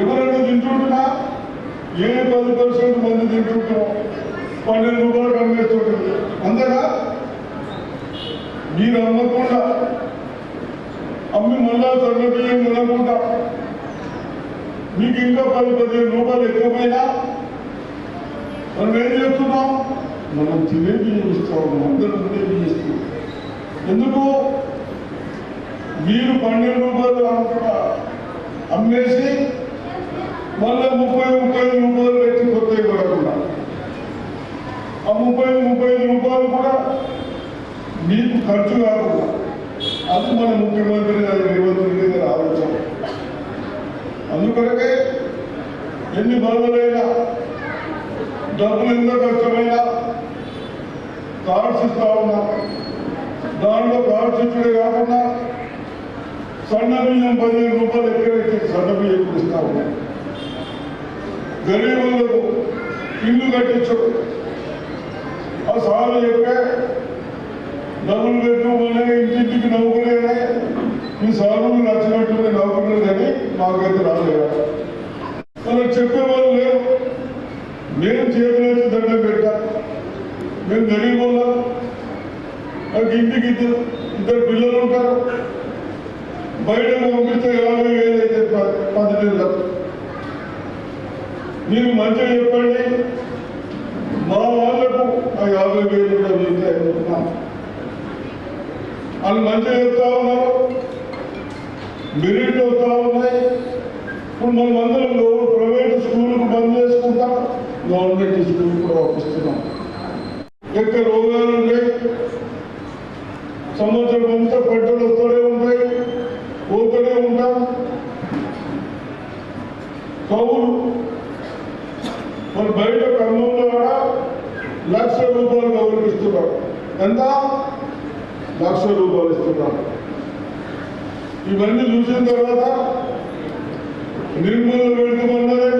ఎవరైనా తింటుంటున్నా? ఏ పది పర్సెంట్ మంది తింటుంటున్నాం. పన్నెండు రూపాయలు కనిపిస్తుంటుంది అంతేగా మీరు అమ్మకుండా అమ్మి మళ్ళా తగ్గబియ్యం బియ్యం కొనకుండా మీకు ఇంకా పది పదిహేను రూపాయలు ఎక్కువైనా మనం ఏం చేస్తున్నాం? మనం తినే బియ్యం ఇస్తాం. అందరూ తినే బియ్యం ఇస్తాం. ఎందుకు? మీరు పన్నెండు రూపాయలు అమ్మేసి మళ్ళీ ముప్పై ముప్పై రూపాయలు పెట్టి కొత్త కొనకుండా. ఆ ముప్పై ముప్పై రూపాయలు కూడా మీకు ఖర్చు కాకుండా అది మన ముఖ్యమంత్రి గారి రేవంత్ రెడ్డి గారి ఆలోచన అందుకొరకే ఎన్ని బరువులైనా డబ్బులు ఎంత కష్టమైనా కార్డ్స్ ఇస్తా ఉన్నా. దాంట్లో కార్డ్స్ ఇచ్చుడే కాకుండా సన్న బియ్యం పదిహేను రూపాయలు ఎక్కడైతే సన్న బియ్యం కూడా ఇస్తా ఉన్నా. గరీబులకు ఇల్లు కట్టించడు ఆ సార్ చెప్పే డబ్బులు పెట్టుకునే ఇంటింటికి నవ్వుకునేనే ఈ సారు నచ్చినట్టు నవ్వుకునేది కానీ మాకైతే రాలేదా మనం చెప్పేవాళ్ళు లేవు మేము చేతులైతే దండం పెట్టా. మేము గరీబుల్లా. నాకు ఇంటికి ఇద్దరు ఇద్దరు పిల్లలు ఉంటారు. బయట పంపిస్తే యాభై వేలు అయితే ప- మీరు మంచిగా చెప్పండి. మా వాళ్ళకు ఆ యాభై వేలు కూడా మీకు వాళ్ళు మంచిగా చెప్తా ఉన్నారు. మెరిట్లు వస్తా ఉన్నాయి ఇప్పుడు మనం అందరం ప్రైవేట్ స్కూల్కు బంద్ చేసుకుంటాం. గవర్నమెంట్ రూపాయలు ఎవరికి ఇస్తున్నారు. ఎంత? లక్ష రూపాయలు ఇస్తున్నారు. ఇవన్నీ చూసిన తర్వాత నిర్మూలన పెడతామన్నదే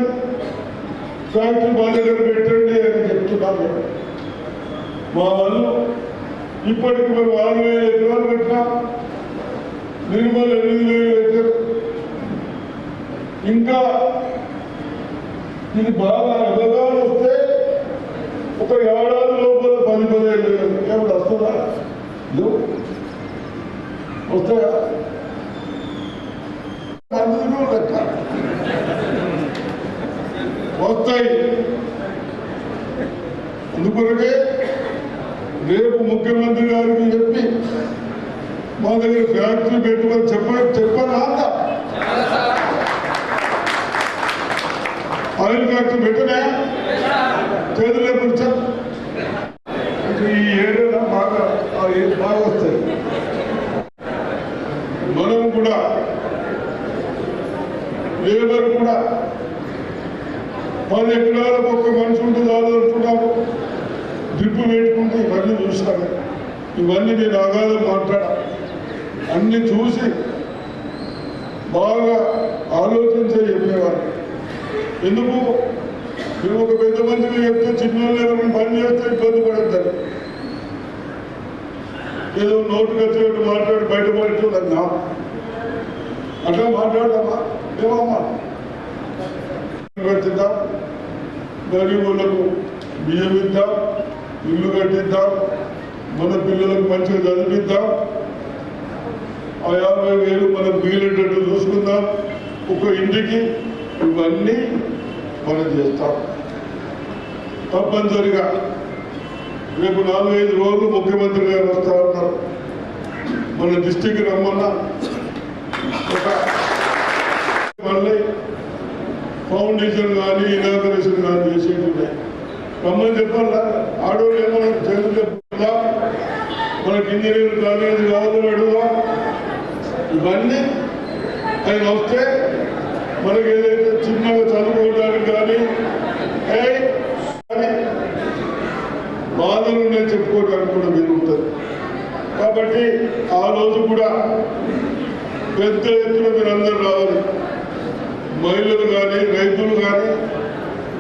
ఫ్యాక్టరీ బాధ్యత పెట్టండి అని చెప్తున్నాను మా వాళ్ళు ఇప్పటికి మనం ఆరు వేల ఎకరాలు పెట్టినా నిర్మూలన ఎనిమిది వేలు ఎకరాలు ఇంకా ఇది బాగా అవగాహన వస్తే ఒక ఏడాది లోపల పది పదిహేను వేలు ఏమిటి వస్తుందా లేవు. వస్తాయా అందుకు లెక్క వస్తాయి. అందుకొరకే రేపు ముఖ్యమంత్రి గారికి చెప్పి మా దగ్గర ఫ్యాక్టరీ పెట్టుకొని చెప్ప చెప్పరా అంత ఆయిల్ ఫ్యాక్టరీ పెట్టినా? చేతులే కూర్చో ఈ ఏరియాలో బాగా ఆ ఏ- బాగా వస్తాయి మనం కూడా లేబర్ కూడా పది ఎకరాలకు ఒక మనిషి ఉంటుంది ఆలోచుకుంటాము డ్రిప్ పెట్టుకుంటే ఇవన్నీ చూస్తాను. ఇవన్నీ నేను ఆగాదు మాట్లాడా అన్ని చూసి బాగా ఆలోచించే చెప్పేవారు. ఎందుకు? మేము ఒక పెద్ద మందికి చెప్తే చిన్న ఎవరైనా పని చేస్తే ఇబ్బంది పడతారు ఏదో నోటుకు వచ్చినట్టు మాట్లాడి బయటపడుతుందన్నా అట్లా మాట్లాడదామా ఏమమ్మా పెట్టిద్దాం గరీబులకు బియ్యం ఇద్దాం ఇల్లు కట్టిద్దాం మన పిల్లలకు మంచిగా చదివిద్దాం. ఆ యాభై వేలు మనం మిగిలేటట్టు చూసుకుందాం. ఒక ఇంటికి ఇవన్నీ మనం చేస్తాం. తప్పనిసరిగా రేపు నాలుగైదు రోజులు ముఖ్యమంత్రి గారు వస్తా ఉన్నారు. మన డిస్టిక్ రమ్మన్నా. ఒక మళ్ళీ ఫౌండేషన్ కానీ ఇనాగరేషన్ కానీ చేసేవి ఉన్నాయి రమ్మని చెప్పాలా? ఆడవాళ్ళు ఏమన్నా చదువు చెప్తుందా మనకి ఇంజనీర్ కాలేజ్ కాదు అడుగుదా ఇవన్నీ ఆయన వస్తే మనకి ఏదైతే చిన్నగా చదువుకోవడానికి కానీ బాధలు నేను చెప్పుకోవడానికి కూడా వీలుంటుంది కాబట్టి ఆ రోజు కూడా పెద్ద ఎత్తున మీరు అందరూ రావాలి. మహిళలు కానీ రైతులు కానీ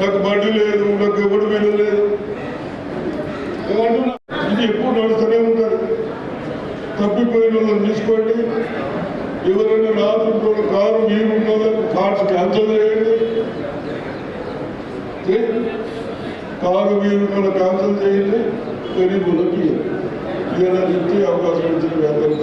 నాకు బండి లేదు నాకు ఎవడు మీద లేదు ఇది ఎప్పుడు నడుస్తూనే ఉంటుంది. తప్పిపోయిన వాళ్ళని తీసుకోండి. ఎవరైనా రాత్రి కారు మీరు ఉన్నదని వాళ్ళకి కార్డ్స్ క్యాన్సిల్ చేయండి కారు మీరు కూడా క్యాన్సల్ చేయండి. గరీబులకి ఏదైనా ఇచ్చే అవకాశం ఇచ్చిన వ్యాపారం